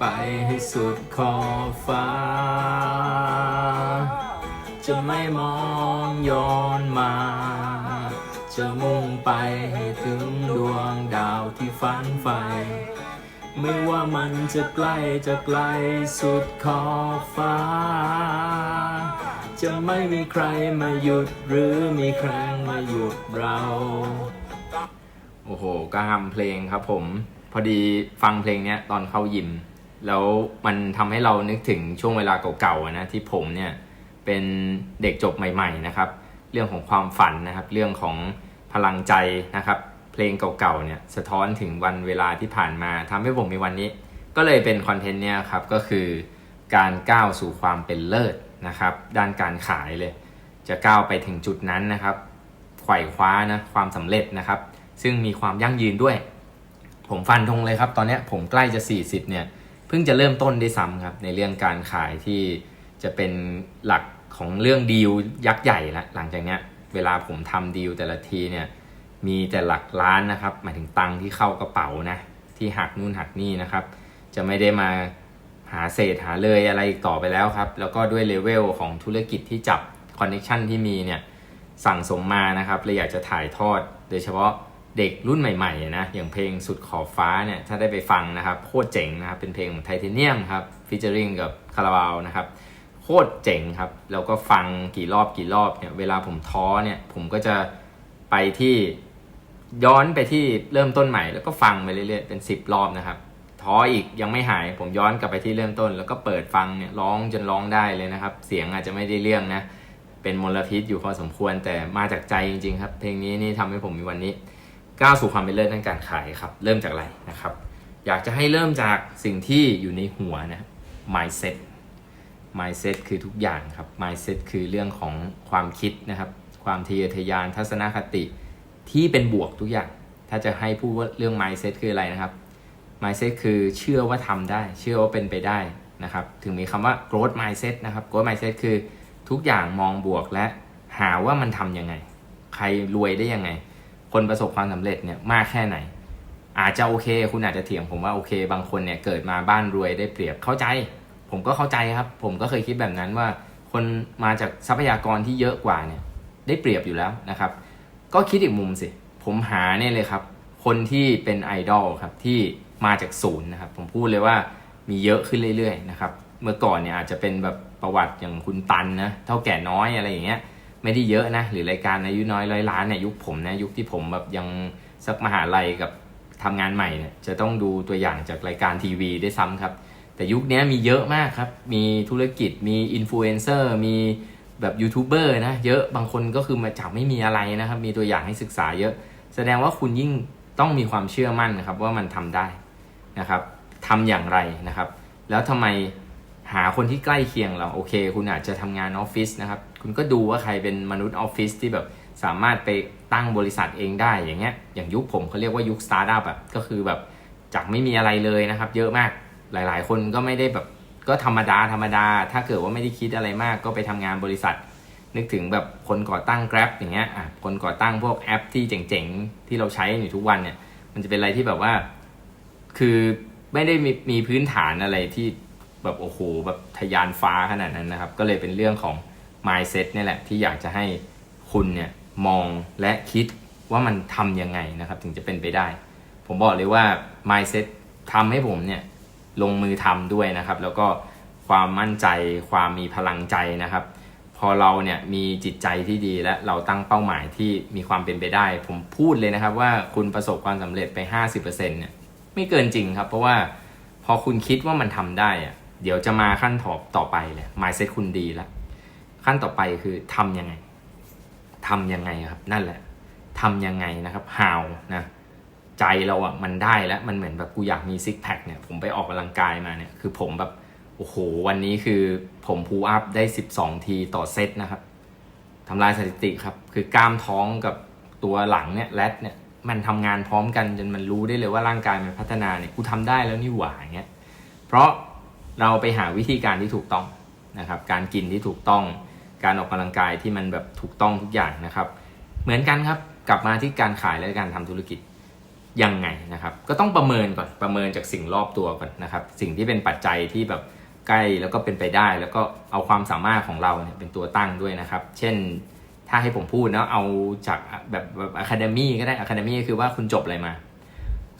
ไปให้สุดขอบฟ้า จะไม่มองย้อนมา จะมุ่งไปให้ถึงดวงดาวที่ฝันใฝ่ไม่ว่ามันจะใกล้จะไกลสุดขอบฟ้า จะไม่มีใครมาหยุดหรือมีใครมาหยุดเรา โอ้โหก็ทำเพลงครับผม พอดีฟังเพลงเนี้ยตอนเข้ายิม แล้วมันทำให้เรานึกถึงช่วงเวลาเก่าๆนะที่ผมเนี่ยเป็นเด็กจบใหม่ๆนะครับ เรื่องของความฝันนะครับ เรื่องของพลังใจนะครับ เพลงเก่าๆเนี่ยสะท้อนถึงวันเวลาที่ผ่านมาทำให้ผมมีวันนี้ ก็เลยเป็นคอนเทนต์เนี่ยครับก็คือการก้าวสู่ความเป็นเลิศนะครับ ด้านการขายเลย จะก้าวไปถึงจุดนั้นนะครับไขว่คว้านะความสำเร็จนะครับ ซึ่งมีความยั่งยืนด้วย ผมฟันธงเลยครับ ตอนนี้ผมใกล้จะ 40เนี่ย เพิ่งจะเริ่มต้นได้ซ้ำครับ ในเรื่องการขายที่จะเป็นหลักของเรื่องดีลยักษ์ใหญ่ละหลังจากเนี้ยเวลาผมทำดีลแต่ละทีเนี่ยมีแต่หลักล้านนะครับหมายถึงตังที่เข้ากระเป๋านะที่หักนู่นหักนี่นะครับ จะไม่ได้มาหาเศษหาเลยอะไรอีกต่อไปแล้วครับ แล้วก็ด้วยเลเวลของธุรกิจที่จับคอนเน t ชันที่มีเนี่ยสั่งสมมานะครับเลยอยากจะถ่ายทอด โดยเฉพาะ เด็กรุ่นใหม่ๆนะอย่างเพลงสุดขอบฟ้าเนี่ยถ้าได้ไปฟังนะครับโคตรเจ๋งนะครับเป็นเพลงของไทเทเนียมครับฟิชเจอริงกับคาราบาวนะครับโคตรเจ๋งครับแล้วก็ฟังกี่รอบกี่รอบเนี่ยเวลาผมท้อเนี่ยผมก็จะไปที่ย้อนไปที่เริ่มต้นใหม่แล้วก็ฟังไปเรื่อยๆเป็น 10 รอบนะครับท้ออีกยังไม่หายผมย้อนกลับไปที่เริ่มต้น แล้วก็เปิดฟังเนี่ยร้องจนร้องได้เลยนะครับ เสียงอาจจะไม่ได้เรื่องนะเป็นมลพิษอยู่พอสมควรแต่มาจากใจจริง ๆ ครับ เพลงนี้นี่ทำให้ผมมีวันนี้ ก้าวสู่ความเป็นเลิศด้านการขายครับ เริ่มจากอะไรนะครับ อยากจะให้เริ่มจากสิ่งที่อยู่ในหัวนะ mindset mindset คือทุกอย่างครับ mindset คือเรื่องของความคิดนะครับ ความทะเยอทะยานทัศนคติที่เป็นบวกทุกอย่าง ถ้าจะให้พูดว่าเรื่อง mindset คืออะไรนะครับ mindset คือเชื่อว่าทำได้ เชื่อว่าเป็นไปได้นะครับ ถึงมีคำว่า growth mindset นะครับ growth mindset คือทุกอย่างมองบวกและหาว่ามันทำยังไง ใครรวยได้ยังไง คนประสบความสำเร็จเนี่ยมากแค่ไหน อาจจะโอเค คุณอาจจะเถียงผมว่าโอเค บางคนเนี่ยเกิดมาบ้านรวยได้เปรียบเข้าใจ ผมก็เข้าใจครับ ผมก็เคยคิดแบบนั้นว่า คนมาจากทรัพยากรที่เยอะกว่าเนี่ยได้เปรียบอยู่แล้วนะครับ ก็คิดอีกมุมสิ ผมหาเนี่ยเลยครับ คนที่เป็นไอดอลครับที่มาจากศูนย์นะครับ ผมพูดเลยว่ามีเยอะขึ้นเรื่อยๆนะครับ เมื่อก่อนเนี่ยอาจจะเป็นแบบประวัติอย่างคุณตันนะเท่าแก่น้อยอะไรอย่างเงี้ย ไม่ได้เยอะนะ หรือรายการอายุน้อยร้อยล้านเนี่ยยุคผมนะยุคที่ผมแบบยังสักมหาลัยกับทำงานใหม่เนี่ยจะต้องดูตัวอย่างจากรายการทีวีได้ซ้ำครับ แต่ยุคนี้มีเยอะมากครับ มีธุรกิจมีอินฟลูเอนเซอร์มีแบบยูทูบเบอร์นะเยอะบางคนก็คือมาจากไม่มีอะไรนะครับ มีตัวอย่างให้ศึกษาเยอะ แสดงว่าคุณยิ่งต้องมีความเชื่อมั่นนะครับว่ามันทำได้นะครับทำอย่างไรนะครับ แล้วทำไมหาคนที่ใกล้เคียงเราโอเค คุณอาจจะทำงานออฟฟิศนะครับ คุณก็ดูว่าใครเป็นมนุษย์ออฟฟิศที่แบบสามารถไปตั้งบริษัทเองได้อย่างเงี้ยอย่างยุคผมเขาเรียกว่ายุคสตาร์ทอัพแบบก็คือแบบจากไม่มีอะไรเลยนะครับ เยอะมากหลาย ๆ คนก็ไม่ได้แบบก็ธรรมดาธรรมดา ถ้าเกิดว่าไม่ได้คิดอะไรมากก็ไปทำงานบริษัท นึกถึงแบบคนก่อตั้ง Grab อย่างเงี้ยอะคนก่อตั้งพวกแอปที่เจ๋งๆ ที่เราใช้อยู่ทุกวันเนี่ย มันจะเป็นอะไรที่แบบว่า คือไม่ได้มีมีพื้นฐานอะไรที่แบบโอ้โหแบบทะยานฟ้าขนาดนั้นนะครับ ก็เลยเป็นเรื่องของ mindset เนี่ยแหละที่อยากจะให้คุณเนี่ยมองและคิดว่ามันทำยังไงนะครับถึงจะเป็นไปได้ ผมบอกเลยว่า mindset ทำให้ผมเนี่ยลงมือทำด้วยนะครับ แล้วก็ความมั่นใจความมีพลังใจนะครับ พอเราเนี่ยมีจิตใจที่ดีและเราตั้งเป้าหมายที่มีความเป็นไปได้ ผมพูดเลยนะครับว่าคุณประสบความสำเร็จไป 50%เนี่ยไม่เกินจริงครับ เพราะว่าพอคุณคิดว่ามันทำได้อะเดี๋ยวจะมาขั้นถอบต่อไปเลย mindset คุณดีแล้ว ขั้นต่อไปคือทำยังไงทำยังไงครับ นั่นแหละทำยังไงนะครับ how นะใจเราอะมันได้แล้วมันเหมือนแบบกูอยากมีซิกแพคเนี่ยผมไปออกกำลังกายมาเนี่ยคือผมแบบโอ้โห วันนี้คือผมพูอัพได้ 12 ทีต่อเซตนะครับทำลายสถิติครับ คือกล้ามท้องกับตัวหลังเนี่ยแรดเนี่ยมันทำงานพร้อมกันจนมันรู้ได้เลยว่าร่างกายมันพัฒนาเนี่ยกูทำได้แล้วนี่หว่าเงี้ยเพราะเราไปหาวิธีการที่ถูกต้องนะครับ การกินที่ถูกต้อง การออกกำลังกายที่มันแบบถูกต้องทุกอย่างนะครับ เหมือนกันครับกลับมาที่การขายและการทำธุรกิจยังไงนะครับ ก็ต้องประเมินก่อนประเมินจากสิ่งรอบตัวก่อนนะครับ สิ่งที่เป็นปัจจัยที่แบบใกล้แล้วก็เป็นไปได้ แล้วก็เอาความสามารถของเราเนี่ยเป็นตัวตั้งด้วยนะครับ เช่นถ้าให้ผมพูดเนาะเอาจากแบบแบบอะคาเดมี่ก็ได้อะคาเดมี่คือว่าคุณจบอะไรมา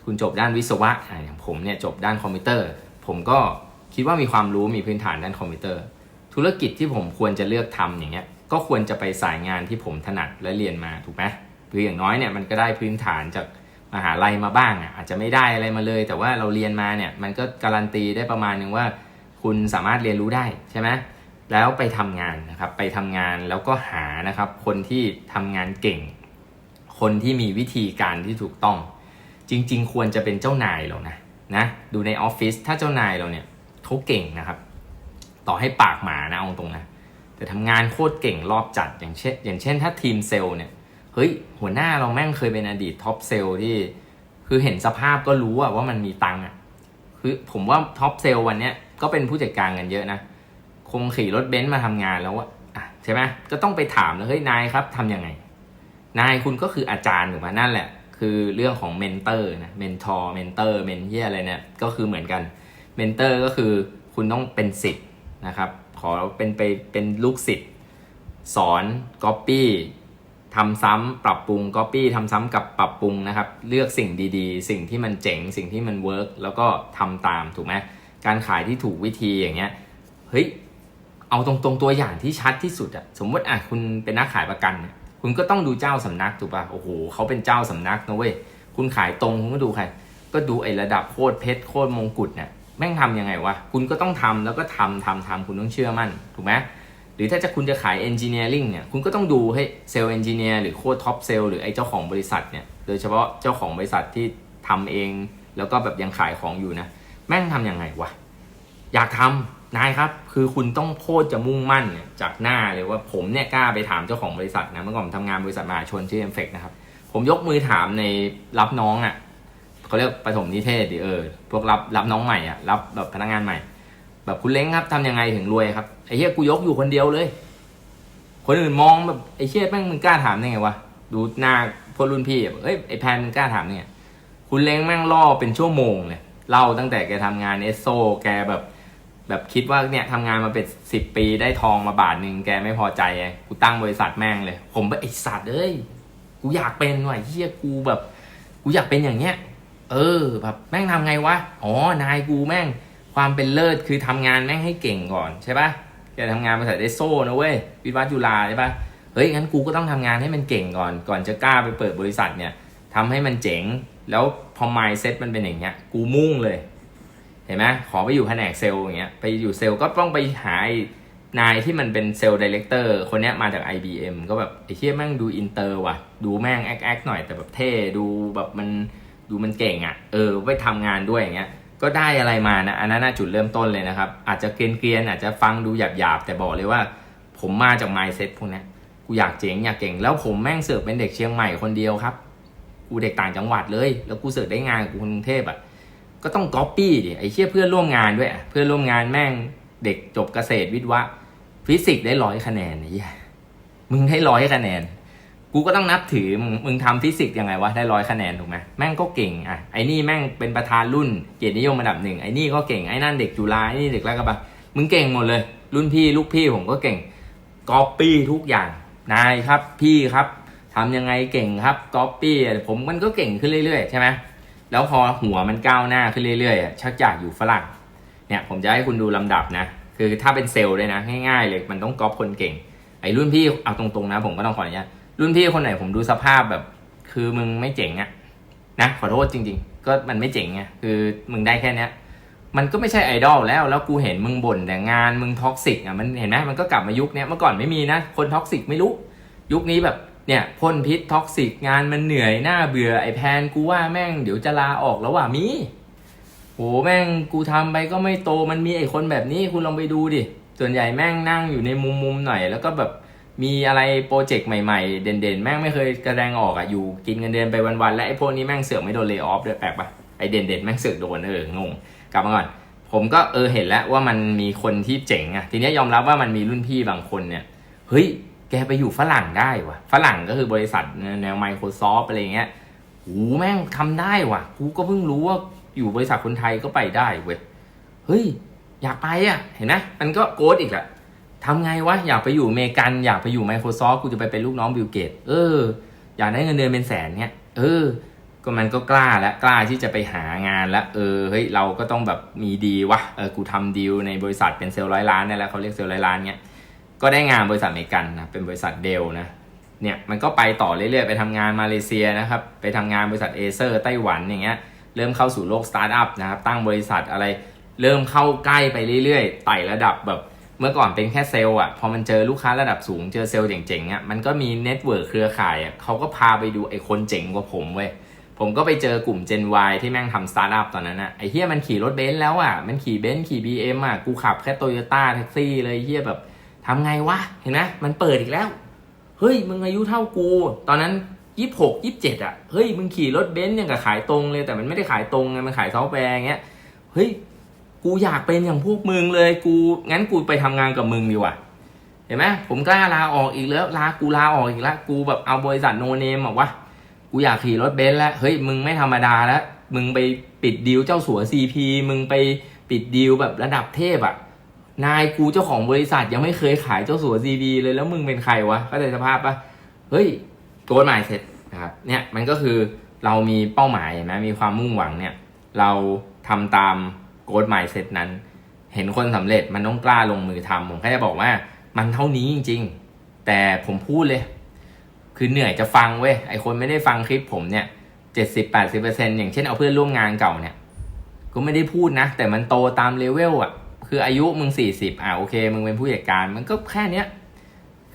คุณจบด้านวิศวะอย่างผมเนี่ยจบด้านคอมพิวเตอร์ ผมก็คิดว่ามีความรู้มีพื้นฐานด้านคอมพิวเตอร์ ธุรกิจที่ผมควรจะเลือกทำอย่างเงี้ยก็ควรจะไปสายงานที่ผมถนัดและเรียนมาถูกไหมคืออย่างน้อยเนี่ยมันก็ได้พื้นฐานจากมหาลัยมาบ้างอะอาจจะไม่ได้อะไรมาเลย แต่ว่าเราเรียนมาเนี่ยมันก็การันตีได้ประมาณหนึ่งว่า คุณสามารถเรียนรู้ได้ใช่ไหมแล้วไปทำงานนะครับไปทำงานแล้วก็หานะครับคนที่ทำงานเก่ง คนที่มีวิธีการที่ถูกต้อง จริง ๆ ควรจะเป็นเจ้านายเรานะนะดูในออฟฟิศถ้าเจ้านายเราเนี่ยเขาเก่งนะครับ ต่อให้ปากหมานะเอาตรงนะ แต่ทำงานโคตรเก่งรอบจัดอย่างเช่น อย่างเช่นถ้าทีมเซลล์เนี่ยเฮ้ยหัวหน้าเราแม่งเคยเป็นอดีตท็อปเซลล์ที่ คือเห็นสภาพก็รู้อะว่ามันมีตังค์อะคือผมว่าท็อปเซลล์วันเนี้ยก็เป็นผู้จัดการกันเยอะนะ คงขี่รถเบนซ์มาทำงานแล้วอะใช่ไหมก็ต้องไปถามเลยเฮ้ยนายครับทำยังไง นายคุณก็คืออาจารย์ถูกไหมนั่นแหละ คือเรื่องของเมนเตอร์นะเมนทอร์เมนเตอร์เมนเฮียอะไรเนี่ยก็คือเหมือนกันเมนเตอร์ก็คือคุณต้องเป็นสิทธิ์ นะครับขอเป็นไปเป็นลูกศิษย์สอนก๊อปปี้ทำซ้ำปรับปรุงก๊อปปี้ทำซ้ำกับปรับปรุงนะครับเลือกสิ่งดีๆ สิ่งที่มันเจ๋งสิ่งที่มันเวิร์กแล้วก็ทำตามถูกไหมการขายที่ถูกวิธีอย่างเงี้ยเฮ้ยเอาตรงๆตัวอย่างที่ชัดที่สุดอะสมมติอะคุณเป็นนักขายประกัน คุณก็ต้องดูเจ้าสำนักถูกป่ะโอ้โหเขาเป็นเจ้าสำนักนะเว้ยคุณขายตรงคุณก็ดูใครก็ดูไอ้ระดับโคตรเพชรโคตรมงกุฎเนี่ย แม่งทำยังไงวะ คุณก็ต้องทำแล้วก็ทำทำทำคุณต้องเชื่อมั่น ถูกไหมหรือถ้าจะคุณจะขายเอนจิเนียริงเนี่ย คุณก็ต้องดูให้เซลล์เอนจิเนียร์หรือโคตรท็อปเซลล์หรือไอ้เจ้าของบริษัทเนี่ย โดยเฉพาะเจ้าของบริษัทที่ทำเอง แล้วก็แบบยังขายของอยู่นะ แม่งทำยังไงวะ อยากทำนายครับ คือคุณต้องโคตรจะมุ่งมั่นเนี่ยจากหน้าเลยว่าผมเนี่ยกล้าไปถามเจ้าของบริษัทนะ เมื่อก่อนทำงานบริษัทมหาชนชื่อเอ็มเฟกนะครับ ผมยกมือถามในรับน้องอะ่ะ เขาเรียกประถมนิเทศดิเออพวกรับรับน้องใหม่อะรับแบบพนักงานใหม่ แบบคุณเล้งครับทำยังไงถึงรวยครับไอ้เหี้ยกูยกอยู่คนเดียวเลย คนอื่นมองแบบไอ้เชี่ยแม่งมึงกล้าถามได้ไงวะดูหน้าพวกรุ่นพี่เอ้ยไอ้แพนมึงกล้าถามได้ไงคุณเล้งแม่งล่อเป็นชั่วโมงเลยเล่าตั้งแต่แกทำงานเอสโซแกแบบแบบคิดว่าเนี่ยทำงานมาเป็นสิบปีได้ทองมาบาทหนึ่งแกไม่พอใจไงกูตั้งบริษัทแม่งเลย ผมแบบไอสัตว์เอ้ยกูอยากเป็นว่ะเฮียกูแบบ กูอยากเป็นอย่างเงี้ย เออ แบบแม่งทำไงวะ อ๋อ นายกูแม่ง ความเป็นเลิศคือทำงานแม่งให้เก่งก่อนใช่ปะแกทำงานบริษัทเอสโซนะเว้ย วิทยาจุฬาใช่ปะเฮ้ย งั้นกูก็ต้องทำงานให้มันเก่งก่อน ก่อนจะกล้าไปเปิดบริษัทเนี่ยทำให้มันเจ๋ง แล้วพอ mindset มันเป็นอย่างเงี้ย กูมุ่งเลย เห็นไหมขอไปอยู่แผนกเซลล์อย่างเงี้ย ไปอยู่เซลล์ก็ต้องไปหาไอ้นายที่มันเป็นเซลล์ดีเลกเตอร์คนเนี้ยมาจาก IBM ก็แบบไอ้เชี่ยแม่งดูอินเตอร์ว่ะ ดูแม่งแอคแอคหน่อยแต่แบบเท่ ดูแบบมัน ดูมันเก่งอะ่ะ เออ ไปทำงานด้วยอย่างเงี้ย ก็ได้อะไรมานะ อันนั้นจุดเริ่มต้นเลยนะครับ อาจจะเกรียนๆ อาจจะฟังดูหยาบๆ แต่บอกเลยว่า ผมมาจาก mindset พวกนี้กูอยากเจ๋งอยากเก่ง แล้วผมแม่งเสือกเป็นเด็กเชียงใหม่คนเดียวครับ กูเด็กต่างจังหวัดเลย แล้วกูเสือกได้งานกูกรุงเทพอะ ก็ต้องก๊อปปี้ดิ ไอ้เชี่ยเพื่อนร่วมงานด้วยอะเพื่อนร่วมงานแม่งเด็กจบเกษตรวิทย์วะฟิสิกส์ได้ร้อยคะแนนไอ้เหี้ยมึงได้ร้อยคะแนน กูก็ต้องนับถือมึงมงทำฟิสิกส์ยังไงวะได้ร้อยคะแนนถูกไหมแม่งก็เก่งอะไอ้นี่แม่งเป็นประธานรุ่นเกียรตินิยมอันดับหนึ่งไอ้นี่ก็เก่งไอ้นั่นเด็กจุฬาไอ้นี่เด็กราชกระบังมึงเก่งหมดเลย รุ่นพี่ลูกพี่ผมก็เก่งก๊อปปี้ทุกอย่างนายครับพี่ครับทำยังไงเก่งครับก๊อปปี้ผมมันก็เก่งขึ้นเรื่อยๆใช่ไหมแล้วพอหัวมันก้าวหน้าขึ้นเรื่อยๆอะชักอยากอยู่ฝรั่งเนี่ยผมจะให้คุณดูลำดับนะ คือถ้าเป็นเซลล์ด้วยนะง่ายๆเลยมันต้องก๊อปคนเก่งไอ้รุ่นพี่เอาตรงๆนะ ผมก็ต้องขออนุญาต รุ่นพี่คนไหนผมดูสภาพแบบ คือมึงไม่เจ๋งอะนะขอโทษจริง ๆ ก็มันไม่เจ๋งไงคือมึงได้แค่เนี้ยมันก็ไม่ใช่ไอดอลแล้ว แล้วกูเห็นมึงบ่นแต่งานมึงท็อกซิกอะมันเห็นไหมมันก็กลับมายุคเนี้ยเมื่อก่อนไม่มีนะ คนท็อกซิกไม่รู้ ยุคนี้แบบเนี่ยพ่นพิษท็อกซิกงานมันเหนื่อยหน้าเบื่อไอแพนกูว่าแม่งเดี๋ยวจะลาออกแล้วว่ะมีโหแม่งกูทำไปก็ไม่โตมันมีไอคนแบบนี้คุณลองไปดูดิส่วนใหญ่แม่งนั่งอยู่ในมุมมุมๆหน่อย แล้วก็แบบ มีอะไรโปรเจกต์ใหม่ๆ เด่นๆ แม่งไม่เคยกระแดงออกอะอยู่กินเงินเดือนไปวันๆ และไอ้พวกนี้แม่งเสือกไม่โดนเล y o ออฟด้วยแปลกปะไอ้เด่นๆ แม่งเสือกโดนเอองงกลับมาก่อน ผมก็เออเห็นแล้วว่ามันมีคนที่เจ๋งอะทีนี้ยอมรับว่ามันมีรุ่นพี่บางคนเนี่ยเฮ้ยแกไปอยู่ฝรั่งได้วะฝรั่งก็คือบริษัทแนว Microsoft อะไรเงี้ยโหหูแม่งทำได้ว่ะกูก็เพิ่งรู้ว่าอยู่บริษัทคนไทยก็ไปได้เว้ยเฮ้ยอยากไปอะเห็นไหมมันก็โกดอีกแหละ ทำไงวะ อยากไปอยู่อเมริกันอยากไปอยู่ Microsoft กูจะไปเป็นลูกน้องบิลเกตเออ อยากได้เงินเดือนเป็นแสนเนี่ยเออ ก็มันก็กล้าแล้วกล้าที่จะไปหางานแล้วเออเฮ้ยเราก็ต้องแบบมีดีวะเออกูทำดีลในบริษัทเป็นเซลล์ร้อยล้านนี่แหละเขาเรียกเซลล์ร้อยล้านเนี่ยก็ได้งานบริษัทอเมริกันนะเป็นบริษัทเดลนะเนี่ยมันก็ไปต่อเรื่อยๆ ไปทำงานมาเลเซียนะครับ ไปทำงานบริษัทเอเซอร์ไต้หวันอย่างเงี้ยเริ่มเข้าสู่โลกสตาร์ทอัพนะครับตั้งบริษัทอะไร เริ่มเข้าใกล้ไปเรื่อยๆไต่ระดับแบบ เมื่อก่อนเป็นแค่เซลล์อะ พอมันเจอลูกค้าระดับสูง เจอเซลล์เจ๋งๆอะ มันก็มีเน็ตเวิร์คเครือข่ายอะเขาก็พาไปดูไอ้คนเจ๋งกว่าผมเว้ย ผมก็ไปเจอกลุ่ม Gen Y ที่แม่งทำสตาร์ทอัพตอนนั้นอะ ไอ้เฮียมันขี่รถเบนซ์แล้วอะ มันขี่เบนซ์ขี่ BM อะ กูขับแค่โตโยต้าแท็กซี่เลยเฮียแบบทำไงวะ เห็นไหมมันเปิดอีกแล้ว เฮ้ย มึงอายุเท่ากู ตอนนั้นยี่หกยี่เจ็ดอะ เฮ้ย มึงขี่รถเบนซ์ยังกับขายตรงเลย แต่มันไม่ได้ขายตรงไง มันขายซอฟต์แวร์อย่างเงี้ย เฮ้ย กูอยากเป็นอย่างพวกมึงเลย กูงั้นกูไปทำงานกับมึงดีกว่าเห็นไหมผมกล้าลาออกอีกแล้วลากูลาออกอีกแล้วกูแบบเอาบริษัทโนเนมบอกว่ากูอยากขี่รถเบนซ์แล้วเฮ้ยมึงไม่ธรรมดาแล้วมึงไปปิดดีลเจ้าสัวซีพีมึงไปปิดดีลแบบระดับเทพอะนายกูเจ้าของบริษัทยังไม่เคยขายเจ้าสัวซีบีเลยแล้วมึงเป็นใครวะเข้าใจสภาพปะเฮ้ยโกดหมายเสร็จนะครับเนี่ยมันก็คือเรามีเป้าหมายเห็นไหมมีความมุ่งหวังเนี่ย เราทำตาม โกดหมายเสร็จนั้น เห็นคนสำเร็จมันต้องกล้าลงมือทำผมแค่จะบอกว่า มันเท่านี้จริง ๆ แต่ผมพูดเลย คือเหนื่อยจะฟังเว้ยไอคนไม่ได้ฟังคลิปผมเนี่ยเจ็ดสิบแปดสิบเปอร์เซ็นอย่างเช่นเอาเพื่อนร่วมงานเก่าเนี่ยก็ไม่ได้พูดนะ แต่มันโตตามเลเวลอะ คืออายุมึงสี่สิบอะโอเค มึงเป็นผู้จัดการมันก็แค่เนี้ย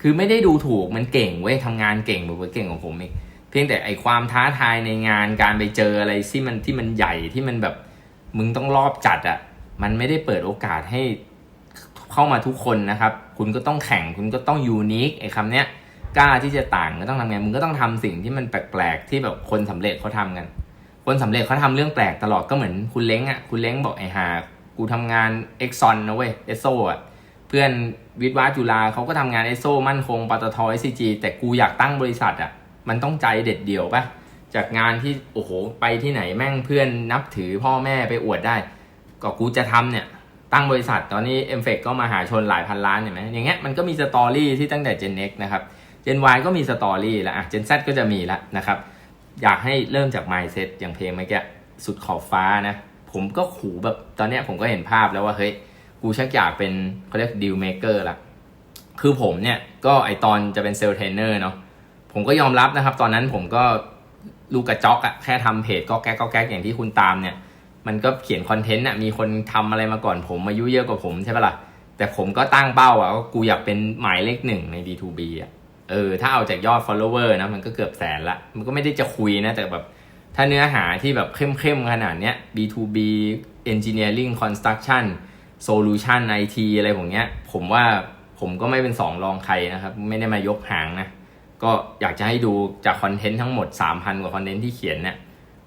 คือไม่ได้ดูถูกมันเก่งเว้ยทำงานเก่งแบบเก่งของผมอีกเพียงแต่ไอความท้าทายในงานการไปเจออะไรที่มันที่มันใหญ่ที่มันแบบ มึงต้องรอบจัดอะมันไม่ได้เปิดโอกาสให้เข้ามาทุกคนนะครับ คุณก็ต้องแข่งคุณก็ต้องยูนิคไอ้คำเนี้ยกล้าที่จะต่างก็ต้องทำไงมึงก็ต้องทำสิ่งที่มันแปลกๆที่แบบคนสำเร็จเขาทำกัน คนสำเร็จเขาทำเรื่องแปลกตลอดก็เหมือนคุณเล้งอะคุณเล้งบอกไอ้หากูทำงานเอ็กซอนนะเว้ยเอสโซอะเพื่อนวิทย์วาจุฬาเขาก็ทำงานเอสโซมั่นคงปตทเอสซีจีแต่กูอยากตั้งบริษัทอะมันต้องใจเด็ดเดี่ยวปะ จากงานที่โอ้โหไปที่ไหนแม่งเพื่อนนับถือพ่อแม่ไปอวดได้ ก็กูจะทำเนี่ย ตั้งบริษัทตอนนี้เอ็มเฟกก็มาหาชนหลายพันล้านเห็นไหมอย่างเงี้ยมันก็มีสตอรี่ที่ตั้งแต่ Gen X นะครับ Gen Y ก็มีสตอรี่แล้วอะ Gen Z ก็จะมีแล้วนะครับ อยากให้เริ่มจาก mindset อย่างเพลงเมื่อกี้สุดขอบฟ้านะ ผมก็ขู่แบบตอนเนี้ยผมก็เห็นภาพแล้วว่าเฮ้ยกูชักอยากเป็นเขาเรียกดีลเมเกอร์ละคือผมเนี่ยก็ไอตอนจะเป็นเซลล์เทรนเนอร์เนาะผมก็ยอมรับนะครับ ตอนนั้นผมก็ ลูกกระจอกอะแค่ทำเพจก็แก๊กก็แก๊กอย่างที่คุณตามเนี่ย มันก็เขียนคอนเทนต์อะมีคนทำอะไรมาก่อนผมอายุเยอะกว่าผมใช่ปะล่ะแต่ผมก็ตั้งเป้าอะว่ากูอยากเป็นหมายเลขหนึ่งใน B2B อะเออถ้าเอาจากยอด follower นะมันก็เกือบแสนละ มันก็ไม่ได้จะคุยนะ แต่แบบถ้าเนื้อหาที่แบบเข้มๆขนาดเนี้ย B2B Engineering Construction Solution IT อะไรผมเนี้ย ผมว่าผมก็ไม่เป็นสองรองใครนะครับ ไม่ได้มายกหางนะ ก็อยากจะให้ดูจากคอนเทนต์ทั้งหมด 3,000 กว่าคอนเทนต์ที่เขียนเนี่ย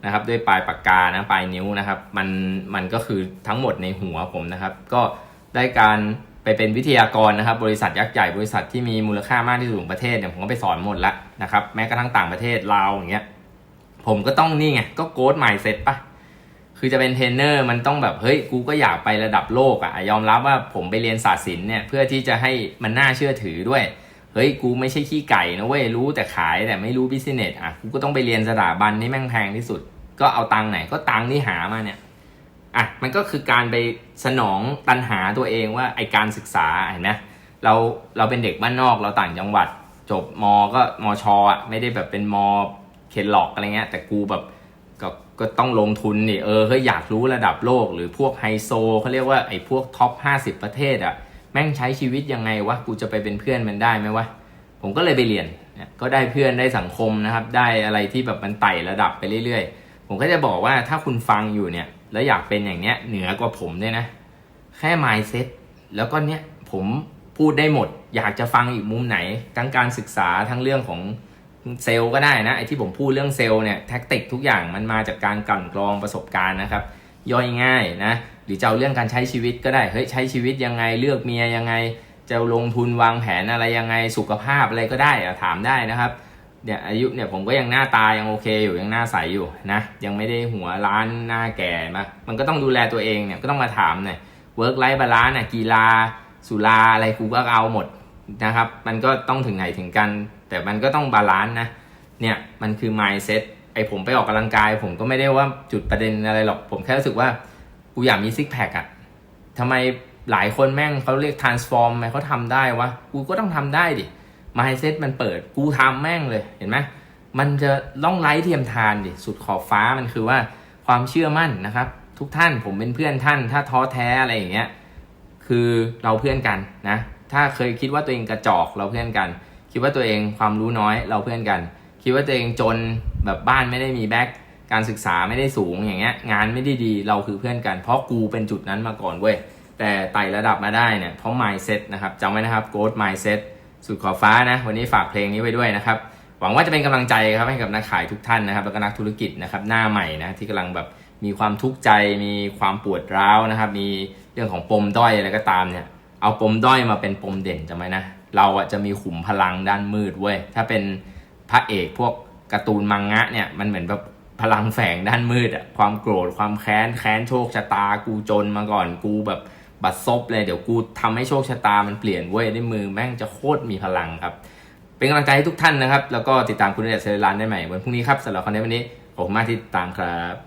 นะครับด้วยปลายปากกานะปลายนิ้วนะครับมันมันก็คือทั้งหมดในหัวผมนะครับ ก็ได้การไปเป็นวิทยากรนะครับ บริษัทยักษ์ใหญ่บริษัทที่มีมูลค่ามากที่สุดของประเทศเนี่ยผมก็ไปสอนหมดละนะครับแม้กระทั่งต่างประเทศลาวอย่างเงี้ยผมก็ต้องนี่ไงก็โกดใหม่เสร็จปะคือจะเป็นเทรนเนอร์มันต้องแบบเฮ้ยกูก็อยากไประดับโลกอะ่ะยอมรับว่าผมไปเรียนศาสตร์ศิลป์เนี่ยเพื่อที่จะให้มันน่าเชื่อถือด้วย เฮ้ยกูไม่ใช่ขี้ไก่นะเว้ยรู้แต่ขายแต่ไม่รู้บิสเนสอะกูก็ต้องไปเรียนสถาบันที่แม่งแพงที่สุด ก็เอาตังค์ไหนก็ตังค์ที่หามาเนี่ยอะมันก็คือการไปสนองตันหาตัวเองว่าไอการศึกษาเห็นไหมเราเราเป็นเด็กบ้านนอกเราต่างจังหวัด จบมก็มชอะไม่ได้แบบเป็นมเคนหลอกอะไรเงี้ย แต่กูแบบก็ก็ต้องลงทุนนี่เออเฮ้ยอยากรู้ระดับโลก หรือพวกไฮโซเขาเรียกว่าไอพวกท็อป 50 ประเทศอะ่ะ แม่งใช้ชีวิตยังไงวะกูจะไปเป็นเพื่อนมันได้ไหมวะผมก็เลยไปเรียนเนี่ยก็ได้เพื่อนได้สังคมนะครับ ได้อะไรที่แบบมันไต่ระดับไปเรื่อยๆ ผมก็จะบอกว่าถ้าคุณฟังอยู่เนี่ย แล้วอยากเป็นอย่างเนี้ยเหนือกว่าผมเนี่ยนะ แค่ mindset แล้วก็เนี้ยผมพูดได้หมด อยากจะฟังอีกมุมไหน ทั้งการศึกษาทั้งเรื่องของเซลล์ก็ได้นะไอที่ผมพูดเรื่องเซลล์เนี่ยแท็กติกทุกอย่างมันมาจากการกลั่นกรองประสบการณ์นะครับ ย่อยง่ายนะหรือจะเอาเรื่องการใช้ชีวิตก็ได้เฮ้ยใช้ชีวิตยังไงเลือกเมียยังไงจะลงทุนวางแผนอะไรยังไงสุขภาพอะไรก็ได้อะถามได้นะครับเนี่ยอายุเนี่ยผมก็ยังหน้าตายังโอเคอยู่ยังหน้าใสอยู่นะยังไม่ได้หัวล้านหน้าแก่มามันก็ต้องดูแลตัวเองเนี่ยก็ต้องมาถามหน่อยเวิร์กไลฟ์บาลานซ์น่ะกีฬาสุราอะไรกูก็เอาหมดนะครับ มันก็ต้องถึงไหนถึงกัน แต่มันก็ต้องบาลานซ์นะเนี่ยมันคือ mindset ไอผมไปออกกำลังกาย ผมก็ไม่ได้ว่าจุดประเด็นอะไรหรอก ผมแค่รู้สึกว่ากูอยากมีซิกแพคอะทำไมหลายคนแม่งเขาเรียก transform ไหมเขาทำได้วะ กูก็ต้องทำได้ดิ mindset มันเปิด กูทำแม่งเลยเห็นไหมมันจะล่องไร้เทียมทานดิ สุดขอบฟ้ามันคือว่าความเชื่อมั่นนะครับ ทุกท่านผมเป็นเพื่อนท่าน ถ้าท้อแท้อะไรอย่างเงี้ย คือเราเพื่อนกันนะ ถ้าเคยคิดว่าตัวเองกระจอกเราเพื่อนกัน คิดว่าตัวเองความรู้น้อยเราเพื่อนกัน คิดว่าตัวเองจน แบบบ้านไม่ได้มีแบ็คการศึกษาไม่ได้สูงอย่างเงี้ยงานไม่ได้ดีเราคือเพื่อนกัน เพราะกูเป็นจุดนั้นมาก่อนเว้ยแต่ไต่ระดับมาได้เนี่ยเพราะ mindset นะครับจำไว้นะครับ growth mindset สุดขอบฟ้านะวันนี้ฝากเพลงนี้ไว้ด้วยนะครับหวังว่าจะเป็นกำลังใจครับให้กับนักขายทุกท่านนะครับแล้วก็นักธุรกิจนะครับหน้าใหม่นะที่กำลังแบบมีความทุกข์ใจ มีความปวดร้าวนะครับ มีเรื่องของปมด้อยอะไรก็ตามเนี่ยเอาปมด้อยมาเป็นปมเด่นจำไว้นะเราอะจะมีขุมพลังด้านมืดเว้ยถ้าเป็นพระเอกพวก การ์ตูนมังงะเนี่ยมันเหมือนแบบพลังแฝงด้านมืดอะความโกรธความแค้นแค้นโชคชะตากูจนมาก่อนกูแบบบัดซบเลยเดี๋ยวกูทำให้โชคชะตามันเปลี่ยนเว้ยด้วยมือแม่งจะโคตรมีพลังครับ เป็นกำลังใจให้ทุกท่านนะครับ แล้วก็ติดตามคุณเดชเซเลรันได้ใหม่วันพรุ่งนี้ครับสำหรับคอนเทนต์วันนี้ขอบคุณมากที่ติดตามครับ